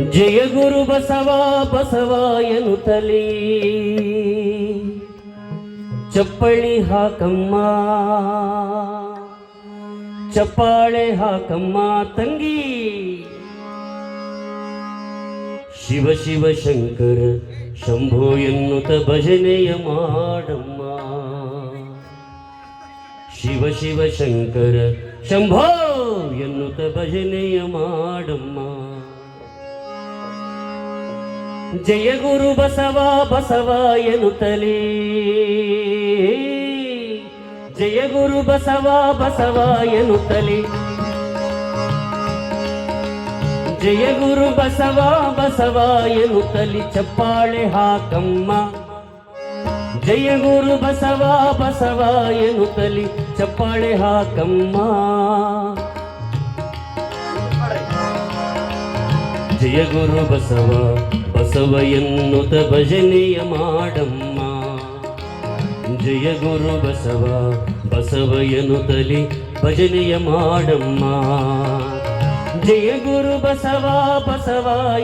ಜಯ ಗುರು ಬಸವ ಬಸವ ಎನ್ನುತ್ತಲೇ. ಚಪ್ಪಳಿ ಹಾಕಮ್ಮ. ಚಪ್ಪಾಳೆ ಹಾಕಮ್ಮ ತಂಗಿ. ಶಿವ ಶಿವ ಶಂಕರ, ಶಂಭೋ ಎನ್ನುತ್ತ ಭಜನೆಯ ಮಾಡಮ್ಮ. ಶಿವ ಶಿವ ಶಂಕರ, ಶಂಭೋ ಎನ್ನುತ್ತ ಭಜನೆಯ ಮಾಡಮ್ಮ. ಜಯ ಗುರು ಬಸವ ಬಸವ ಎನ್ನುತ್ತಲೇ ಜಯ ಗುರು ಬಸವ ಬಸವ ಎನ್ನುತ್ತಲೇ ಜಯ ಗುರು ಬಸವ ಬಸವ ಎನ್ನುತ್ತಲಿ ಚಪ್ಪಾಳೆ ಹಾಕಮ್ಮ ಜಯ ಗುರು ಬಸವ ಬಸವ ಎನ್ನುತ್ತಲಿ ಚಪ್ಪಾಳೆ ಹಾಕಮ್ಮ ಜಯ ಗುರು ಬಸವ ಬಸವ ಎನ್ನುತ್ತ ಭಜನೆಯ ಮಾಡಮ್ಮ. ಜಯ ಗುರು ಬಸವ ಬಸವಯನುತಲಿ ಭಜನೆಯ ಮಾಡಮ್ಮ. ಜಯ ಗುರು ಬಸವ ಬಸವ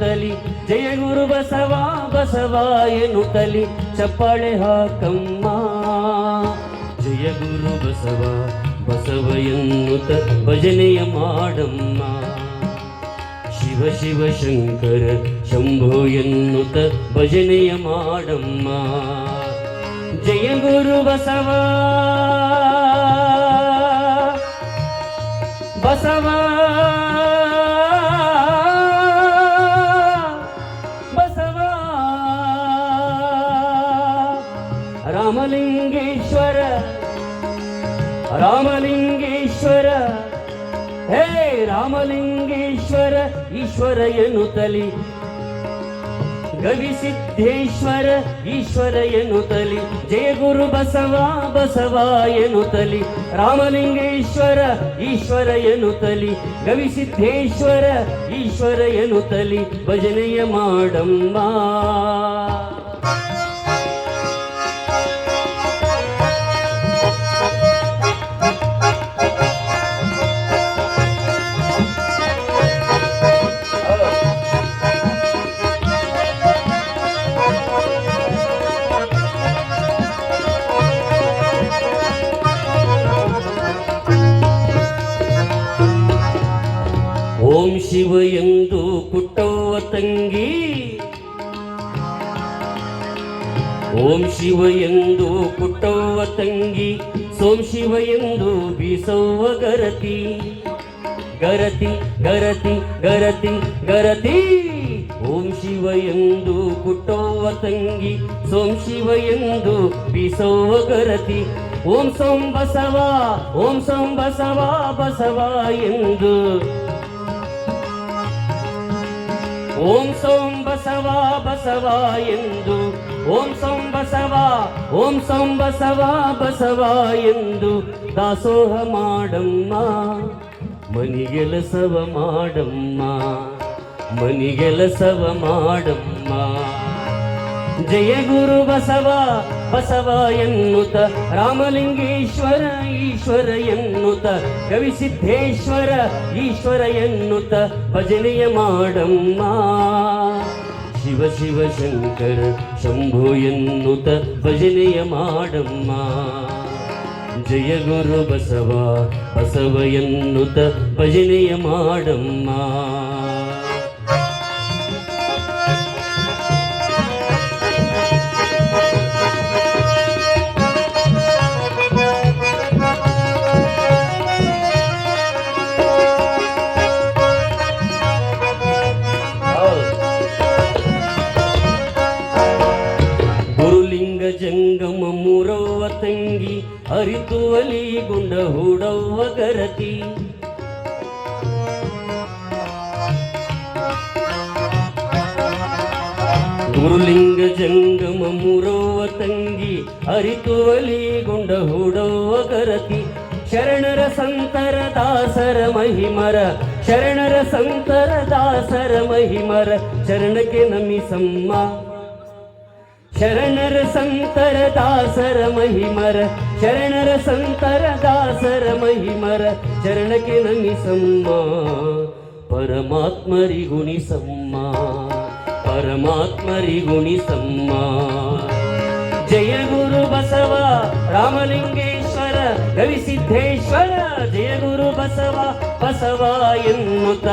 ತಲಿ ಜಯ ಗುರು ಬಸವ ಬಸವ ತಲಿ ಚಪ್ಪಾಳೆ ಹಾಕಮ್ಮ. ಜಯ ಗುರು ಬಸವ ಬಸವ ಎನ್ನುತ್ತ ಭಜನೆಯ ಮಾಡಮ್ಮ. ಶಿವ ಶಿವ ಶಂಕರ ಶಂಭೋ ಎನ್ನುತ್ತ ಭಜನೆಯ ಮಾಡಮ್ಮ ಜಯ ಗುರು ಬಸವ ಬಸವ ಬಸವ ರಾಮಲಿಂಗೇಶ್ವರ ರಾಮಲಿಂಗೇಶ್ವರ ಹೇ ರಾಮಲಿಂಗೇಶ್ವರ ಈಶ್ವರ ತಲಿ ಗವಿಸಿದ್ದೇಶ್ವರ ಈಶ್ವರ ತಲಿ ಜಯ ಗುರು ಬಸವ ಬಸವ ತಲಿ ರಾಮಲಿಂಗೇಶ್ವರ, ಈಶ್ವರ ತಲಿ ಗವಿಸಿದ್ದೇಶ್ವರ ಈಶ್ವರ ತಲಿ ಭಜನೆಯ ಮಾಡಮ್ಮ. ಶಿವ ಎಂದು ಕುಟ್ಟವ್ವ ತಂಗಿ ಓಂ ಶಿವ ಎಂದು ಕುಟ್ಟವ್ವ ತಂಗಿ ಸೋಂ ಶಿವ ಎಂದು ಬೀಸವ್ವ ಗರತಿ ಗರತಿ ಗರತಿ ಗರತಿ ಗರತಿ ಓಂ ಶಿವ ಎಂದು ಕುಟ್ಟವ್ವ ತಂಗಿ ಸೋಂ ಶಿವ ಎಂದು ಬೀಸವ್ವ ಗರತಿ ಓಂ ಸೋಂ ಬಸವ ಓಂ ಸೋಂ ಬಸವ ಬಸವ ಎಂದು ಓಂ ಸೋಂ ಬಸವ ಬಸವ ಎಂದು. ಓಂ ಸೋಂ ಬಸವ, ಓಂ ಸೋಂ ಬಸವ ಬಸವ ಎಂದು. ದಾಸೋಹ ಮಾಡಮ್ಮ ಮನಿಗೆಲಸವ ಮಾಡಮ್ಮ ಮನಿಗೆಲಸವ ಮಾಡಮ್ಮ. ಜಯ ಗುರು ಬಸವ ಬಸವ ಎನ್ನುತ್ತ ರಾಮಲಿಂಗೇಶ್ವರ, ಈಶ್ವರ ಎನ್ನುತ್ತ ಕವಿಸಿದ್ದೇಶ್ವರ ಈಶ್ವರ ಎನ್ನುತ್ತ ಭಜನೆಯ ಮಾಡಮ್ಮ. ಶಿವ ಶಿವ ಶಂಕರ ಶಂಭು ಎನ್ನುತ್ತ ಭಜನೆಯ ಮಾಡಮ್ಮ. ಜಯ ಗುರು ಬಸವ ಬಸವ ಎನ್ನುತ್ತ ಭಜನೆಯ ಮಾಡಮ್ಮ. ಗುರುಲಿಂಗ ಜಂಗಮ ಮುರುವ ತಂಗಿ ಅರಿತುವಲಿ ಗುಂಡ ಹೂಡವ್ವ ಕರತಿ ಶರಣರ ಸಂತರ ದಾಸರ ಮಹಿಮರ, ಶರಣರ ಸಂತರ ದಾಸರ ಮಹಿಮರ, ಶರಣಕ್ಕೆ ನಮಿಸಮ್ಮ ಶರಣರ ಸಂತರ ದಾಸರ ಮಹಿಮರ, ಶರಣರ ಸಂತರ ದಾಸರ ಮಹಿಮರ, ಶರಣಕ್ಕೆ ನಮಿಸಮ್ಮ ಪರಮಾತ್ಮರಿಗುಣಿಸಮ್ಮ ಪರಮಾತ್ಮರಿಗುಣಿಸಮ್ಮ. ಜಯ ಗುರು ಬಸವ ರಾಮಲಿಂಗೇಶ್ವರ ಗವಿಸಿದ್ದೇಶ್ವರ ಜಯ ಗುರು ಬಸವ ಬಸವ ಎನ್ನುತ್ತ.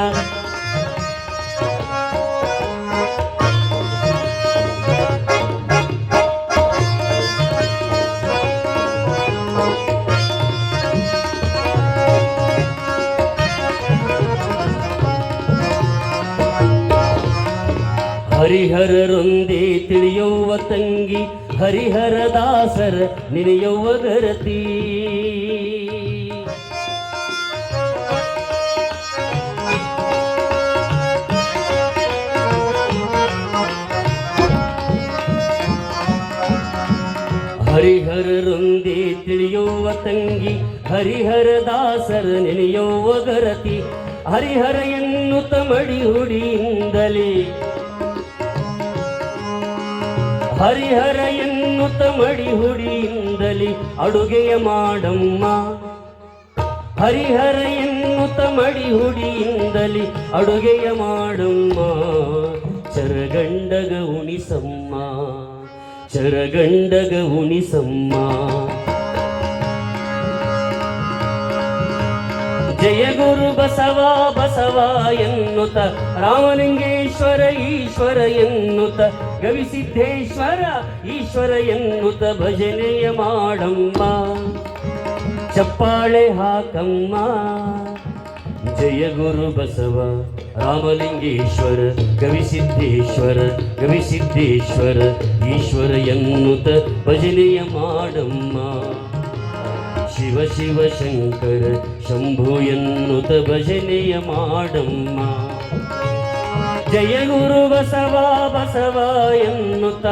ಹರಿಹರರೊಂದೇ ತಿಳಿಯುವ ತಂಗಿ, ಹರಿಹರ ದಾಸರ ನಿನೆಯುವ ಗರತಿ. ಹರಿಹರರೊಂದೇ ತಿಳಿಯುವ ತಂಗಿ, ಹರಿಹರ ದಾಸರ ನೆನೆಯುವ ಗರತಿ. ಹರಿಹರ ಎನ್ನುತ್ತ ಮಡಿ ಹುಡಿಯಿಂದಲೇ ಹರಿಹರ ಎನ್ನುತ್ತ ಮಡಿ ಹುಡಿಯಿಂದಲೇ ಅಡುಗೆಯ ಮಾಡಮ್ಮ. ಹರಿಹರ ಎನ್ನುತ್ತ ಮಡಿ ಹುಡಿಯಿಂದಲೇ ಅಡುಗೆಯ ಮಾಡಮ್ಮ. ಚರಗಂಡಗ ಉಣಿಸಮ್ಮ. ಚರಗಂಡಗ ಉಣಿಸಮ್ಮ. ಜಯ ಗುರು ಬಸವ ಬಸವ ಎನ್ನುತ್ತ. ರಾಮಲಿಂಗೇಶ್ವರ, ಈಶ್ವರ ಎನ್ನುತ್ತ. ಗವಿಸಿದ್ದೇಶ್ವರ, ಈಶ್ವರ ಎನ್ನುತ್ತ. ಭಜನೆಯ ಮಾಡಮ್ಮ. ಚಪ್ಪಾಳೆ ಹಾಕಮ್ಮ. ಜಯ ಗುರು ಬಸವ, ರಾಮಲಿಂಗೇಶ್ವರ, ಗವಿಸಿದ್ದೇಶ್ವರ ಗವಿಸಿದ್ದೇಶ್ವರ, ಈಶ್ವರ ಎನ್ನುತ್ತ. ಭಜನೆಯ ಮಾಡಮ್ಮ. ಶಿವ ಶಿವ ಶಂಕರ ಶಂಭು ಎನ್ನುತ ಭಜನೆಯ ಮಾಡಮ್ಮ. ಜಯ ಗುರು ಬಸವ ಬಸವ ಎನ್ನುತ್ತ.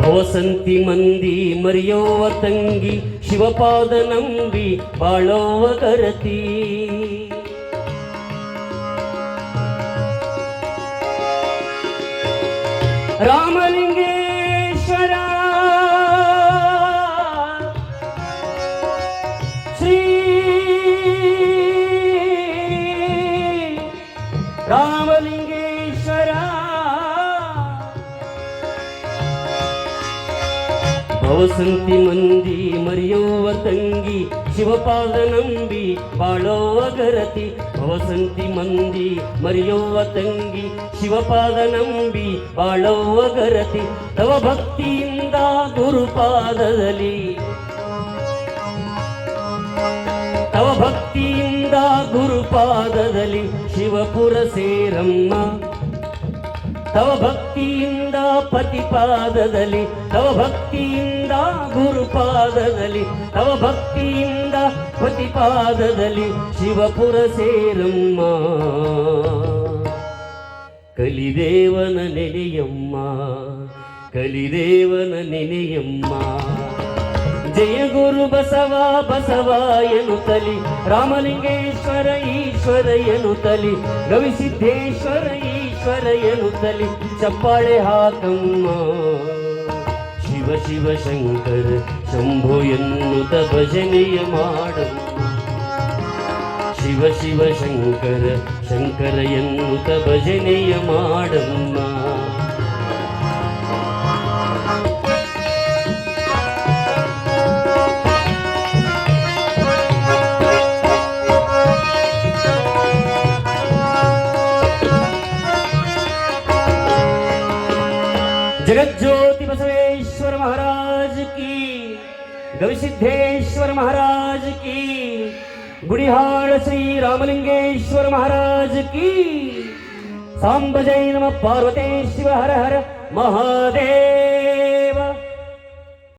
ಭವಸಂತಿ ಮಂದಿ ಮರಿಯೋವ ತಂಗಿ ಶಿವಪಾದ ನಂಬಿ ಬಾಳೋವ ಕರತಿ. ರಾಮಲಿಂಗೇಶ್ವರ ಭವಸಂತಿ ಮಂದಿ ಮರಿಯುವ ತಂಗಿ ಶಿವಪಾದ ನಂಬಿ ಬಾಳೋವ ಗರತಿ. ಮಂದಿ ಮರಿಯುವ ತಂಗಿ ಶಿವಪಾದ ನಂಬಿ ಬಾಳೋವ ಗರತಿ. ತವ ಭಕ್ತಿಯಿಂದ ಗುರುಪಾದದಲ್ಲಿ. ತವ ಭಕ್ತಿಯಿಂದ ಗುರುಪಾದದಲ್ಲಿ ಶಿವಪುರ ಸೇರಮ್ಮ. ತವ ಭಕ್ತಿಯಿಂದ ಪತಿಪಾದದಲ್ಲಿ, ತವ ಭಕ್ತಿಯಿಂದ ಗುರುಪಾದದಲ್ಲಿ, ತವ ಭಕ್ತಿಯಿಂದ ಪತಿಪಾದದಲ್ಲಿ ಶಿವಪುರ ಸೇರಮ್ಮ. ಕಲಿದೇವನ ನೆನೆಯಮ್ಮ ಕಲಿದೇವನ ನೆನೆಯಮ್ಮ. ಜಯ ಗುರು ಬಸವ ಬಸವ ತಲಿ ರಾಮಲಿಂಗೇಶ್ವರ ಈಶ್ವರ ತಲಿ ಗವಿಸಿದ್ದೇಶ್ವರ ಈಶ್ವರ ಎನ್ನುತ್ತಲಿ, ಚಪ್ಪಾಳೆ ಹಾಕಮ್ಮ. ಶಿವ ಶಿವ ಶಂಕರ ಶಂಭು ಎನ್ನುತ್ತ ಭಜನೆಯ ಮಾಡು ಶಿವ ಶಿವ ಶಂಕರ ಶಂಕರ ಎನ್ನುತ್ತ ಭಜನೆಯ ಮಾಡಮ್ಮ ಜಗಜ್ಯೋತಿ ಬಸವೇ बसवेश्वर महाराज की। गविसिद्धेश्वर महाराज की। गुड़िहाड़ श्री रामलिंगेश्वर महाराज की। सांब जय नम, पार्वती शिव, हर हर महादेव।